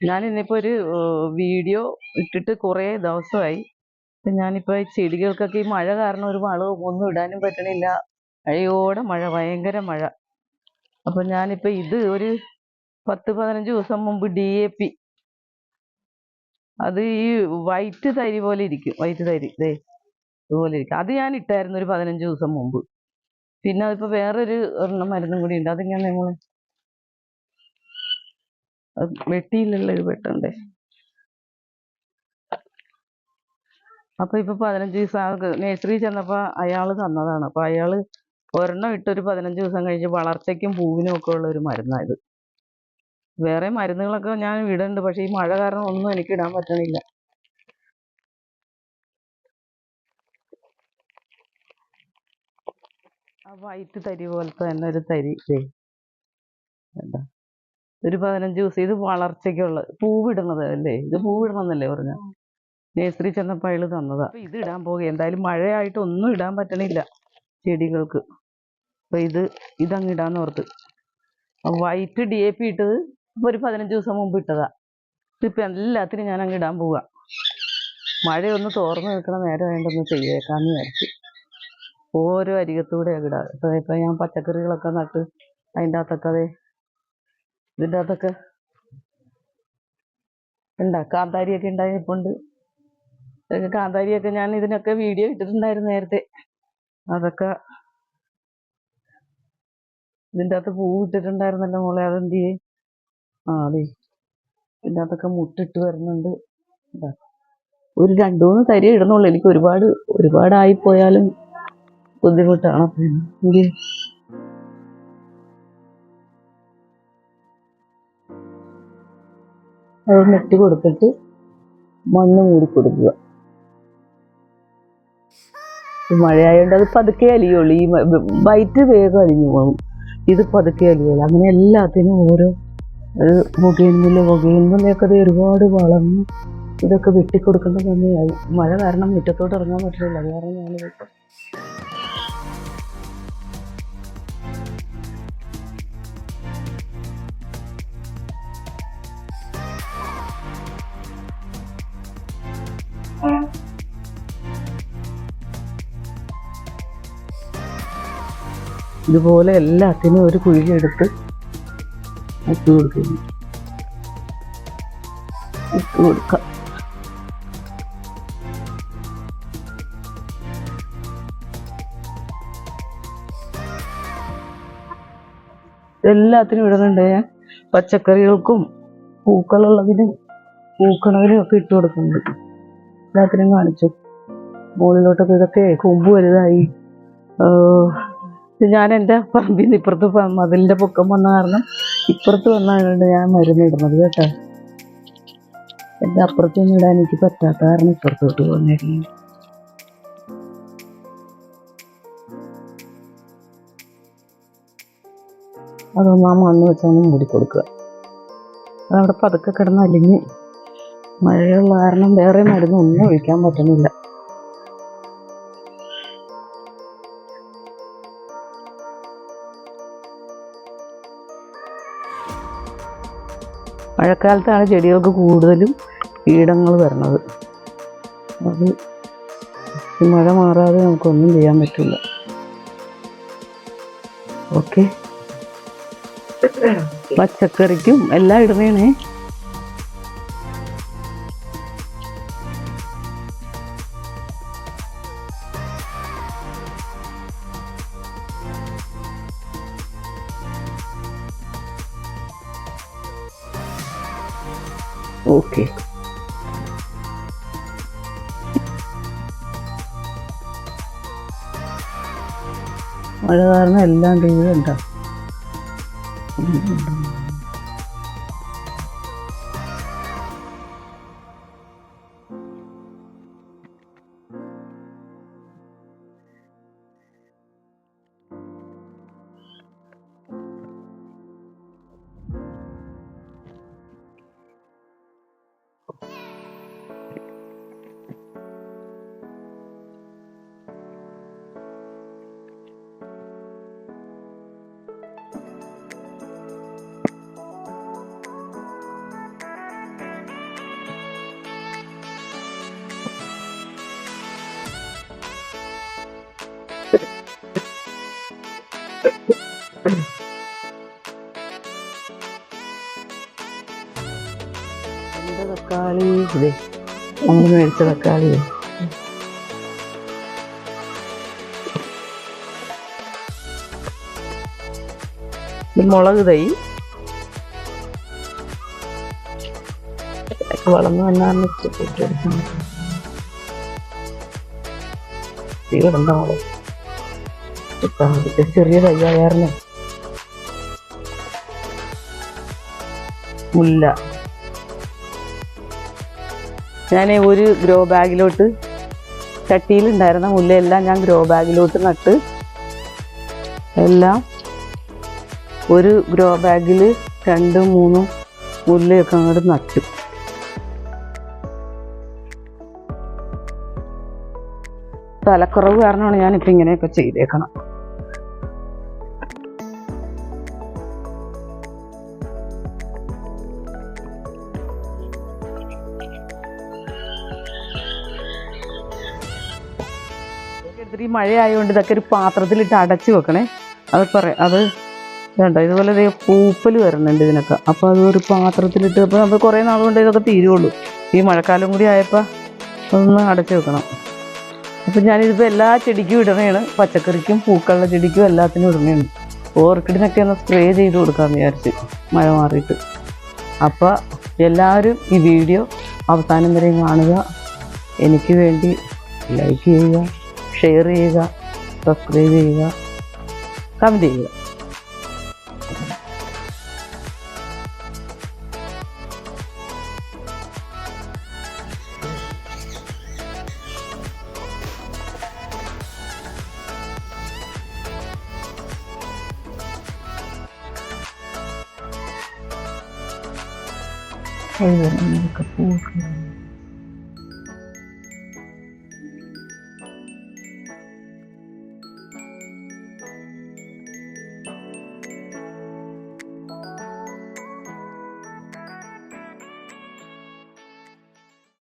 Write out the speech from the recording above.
ഞാൻ ഒരു വീഡിയോ ഇട്ടിട്ട് കുറേ ദിവസമായി. ഞാൻ ഞാനിപ്പോ ഈ ചെടികൾക്കൊക്കെ ഈ മഴ കാരണം ഒരു വളവും ഒന്നും ഇടാനും പറ്റണില്ല. മഴയോടെ മഴ ഭയങ്കര മഴ. അപ്പൊ ഞാനിപ്പോ ഇത് ഒരു പത്ത് പതിനഞ്ച് ദിവസം മുമ്പ് ഡി എ പി. അത് ഈ വൈറ്റ് തരി പോലെ ഇരിക്കും. വൈറ്റ് തരി ദേ ഇതുപോലെ ഇരിക്കും. അത് ഞാൻ ഇട്ടായിരുന്നു ഒരു പതിനഞ്ച് ദിവസം മുമ്പ്. പിന്നെ അതിപ്പോ വേറൊരു ഒരെണ്ണം മരുന്നും കൂടി ഉണ്ട്. അത് വെട്ടിയില്ലല്ലോ ഇത് വെട്ടണ്ടേ. അപ്പൊ ഇപ്പൊ പതിനഞ്ച് ദിവസം നഴ്സറി ചെന്നപ്പോ അയാൾ തന്നതാണ്. അപ്പൊ അയാൾ ഒരെണ്ണം ഇട്ട് ഒരു പതിനഞ്ച് ദിവസം കഴിഞ്ഞ് വളർച്ചയ്ക്കും പൂവിനും ഒക്കെ ഉള്ള ഒരു മരുന്നാ ഇത് വേറെ മരുന്നുകളൊക്കെ ഞാൻ ഇടുന്നുണ്ട് പക്ഷെ ഈ മഴ കാരണം ഒന്നും എനിക്ക് ഇടാൻ പറ്റണില്ല. ആ വൈറ്റ് തരി പോലത്തെ തന്നെ ഒരു തരി. കണ്ടോ? ഒരു പതിനഞ്ച് ദിവസം ഇത് വളർച്ചയ്ക്കുള്ള പൂവിടുന്നത് അല്ലേ ഇത് പൂവിടണമെന്നല്ലേ പറഞ്ഞ? നേഴ്സറി ചെന്നപ്പോൾ അയാൾ തന്നതാ. ഇത് ഇടാൻ പോകുക എന്തായാലും മഴയായിട്ട് ഒന്നും ഇടാൻ പറ്റണില്ല ചെടികൾക്ക്. അപ്പൊ ഇത് ഇതങ്ങ് ഇടാന്ന് ഓർത്ത്. വൈറ്റ് ഡി എ പി ഇട്ടത് ഒരു പതിനഞ്ച് ദിവസം മുമ്പ് ഇട്ടതാ. ഇതിപ്പോ എല്ലാത്തിനും ഞാൻ അങ്ങ് ഇടാൻ പോവാ മഴയൊന്ന് തോർന്നു നിൽക്കണ നേരം വേണ്ടൊന്ന് ചെയ്തേക്കാന്ന് വിചാരിച്ചു. ഓരോ അരികത്തൂടെ ഇടാ. ഇപ്പൊ ഇപ്പൊ ഞാൻ പച്ചക്കറികളൊക്കെ നട്ട് അതിന്റെ അകത്തൊക്കെ അതെ ഇതിന്റെ അകത്തൊക്കെ ഉണ്ടാ കാന്താരിയൊക്കെ ഉണ്ടായിപ്പുണ്ട് ഇതൊക്കെ കാന്താരിയൊക്കെ ഞാൻ ഇതിനൊക്കെ വീഡിയോ ഇട്ടിട്ടുണ്ടായിരുന്നു നേരത്തെ. അതൊക്കെ ഇതിന്റെ അകത്ത് പൂ ഇട്ടിട്ടുണ്ടായിരുന്നല്ലോ മോളെ അതെന്ത് ചെയ്യേ ആ അതെ. ഇതിന്റെ അകത്തൊക്കെ മുട്ടിട്ട് വരുന്നുണ്ട്. ഒരു രണ്ടു മൂന്ന് തരി ഇടുന്നുള്ളൂ. എനിക്ക് ഒരുപാട് ഒരുപാടായി പോയാലും ബുദ്ധിമുട്ടാണ്. അപ്പൊ അത് നെട്ടി കൊടുത്തിട്ട് മണ്ണ് മൂടി കൊടുക്കുക. മഴയായതുകൊണ്ട് അത് പതുക്കെ അലിയുള്ളൂ. ഈ വൈറ്റ് വേഗം അലിഞ്ഞു പോകും. ഇത് പതുക്കെ അലിയുള്ളൂ. അങ്ങനെ എല്ലാത്തിനും ഓരോ പുകയുന്നില്ലൊക്കെ അത് ഒരുപാട് വളർന്ന് ഇതൊക്കെ വെട്ടിക്കൊടുക്കേണ്ട സമയമായി മഴ കാരണം മുറ്റത്തോട്ട് ഇറങ്ങാൻ പറ്റില്ല. അത് കാരണം ഞാനിതൊക്കെ ഇതുപോലെ എല്ലാത്തിനും ഒരു കുഴി എടുത്ത് ഇട്ട് കൊടുക്കുന്നു ഇട്ട് കൊടുക്കാം. എല്ലാത്തിനും ഇടുന്നുണ്ട് ഞാൻ പച്ചക്കറികൾക്കും പൂക്കളുള്ളതിനും പൂക്കണതിനും ഒക്കെ ഇട്ട് കൊടുക്കുന്നുണ്ട്. എല്ലാത്തിനും കാണിച്ചു. മുകളിലോട്ടൊക്കെ ഇതൊക്കെ കൊമ്പ് വലുതായി. ഞാൻ എന്റെ പറമ്പിൽ നിന്ന് ഇപ്പുറത്ത് മതിലിന്റെ പൊക്കം വന്ന കാരണം ഇപ്പുറത്ത് വന്നാണ് ഞാൻ മരുന്നിടുന്നത് കേട്ടോ. എന്റെ അപ്പുറത്തൊന്നും ഇടാൻ എനിക്ക് പറ്റാത്ത കാരണം ഇപ്പുറത്തോട്ട് പോകുന്നതായിരുന്നു അതൊന്ന് ആ മണ്ണ് വെച്ചൊന്ന് മൂടി കൊടുക്കുക. അതവിടെ പതുക്കെ കിടന്ന് അലിഞ്ഞ്. മഴയുള്ള കാരണം വേറെ മരുന്ന് ഒന്നും ഒഴിക്കാൻ പറ്റുന്നില്ല. മഴക്കാലത്താണ് ചെടികൾക്ക് കൂടുതലും കീടങ്ങൾ വരണത് അത് മഴ മാറാതെ നമുക്കൊന്നും ചെയ്യാൻ പറ്റില്ല. ഓക്കെ. പച്ചക്കറിക്കും എല്ലാം ഇടുന്നേണേ ഓക്കെ മഴ കാരണം എല്ലാം തീരുണ്ടോ തക്കാളി. ഇതേ മേടിച്ച തക്കാളി. മുളക് തൈ. വളർന്നു വന്നാണ് തീവിടുണ്ടാവും ചെറിയ തയ്യാറുണ്ട് മുല്ല. ഞാൻ ഒരു ഗ്രോ ബാഗിലോട്ട് ചട്ടിയിലുണ്ടായിരുന്ന മുല്ലയെല്ലാം ഞാൻ ഗ്രോ ബാഗിലോട്ട് നട്ട് എല്ലാം ഒരു ഗ്രോ ബാഗിൽ രണ്ടും മൂന്നും മുല്ലയൊക്കെ അങ്ങോട്ട് നട്ടു. സ്ഥലക്കുറവ് കാരണമാണ് ഞാനിപ്പോൾ ഇങ്ങനെയൊക്കെ ചെയ്തേക്കണം ഇത്തിരി മഴയായതുകൊണ്ട് ഇതൊക്കെ ഒരു പാത്രത്തിലിട്ട് അടച്ചു വെക്കണേ. അത് പറ അത് വേണ്ട ഇതുപോലെ ഇതേ പൂപ്പൽ വരുന്നുണ്ട് ഇതിനൊക്കെ. അപ്പോൾ അത് ഒരു പാത്രത്തിലിട്ട് അപ്പോൾ നമ്മൾ കുറേ നാൾ കൊണ്ട് ഇതൊക്കെ തീരുള്ളൂ. ഈ മഴക്കാലം കൂടി ആയപ്പോൾ അതൊന്ന് അടച്ചു വെക്കണം. അപ്പം ഞാനിതിപ്പോൾ എല്ലാ ചെടിക്കും ഇടണേണ്. പച്ചക്കറിക്കും പൂക്കളുടെ ചെടിക്കും എല്ലാത്തിനും ഇടണേണ്. ഓർക്കിഡിനൊക്കെ ഒന്ന് സ്പ്രേ ചെയ്ത് കൊടുക്കാമെന്ന് വിചാരിച്ച് മഴ മാറിയിട്ട്. അപ്പോൾ എല്ലാവരും ഈ വീഡിയോ അവസാനം വരെയും കാണുക. എനിക്ക് വേണ്ടി ലൈക്ക് ചെയ്യുക. ഷെയർ ചെയ്യുക സബ്സ്ക്രൈബ് ചെയ്യുക കമൻറ്റ് ചെയ്യുക എഴുതണം പൂക്കൾ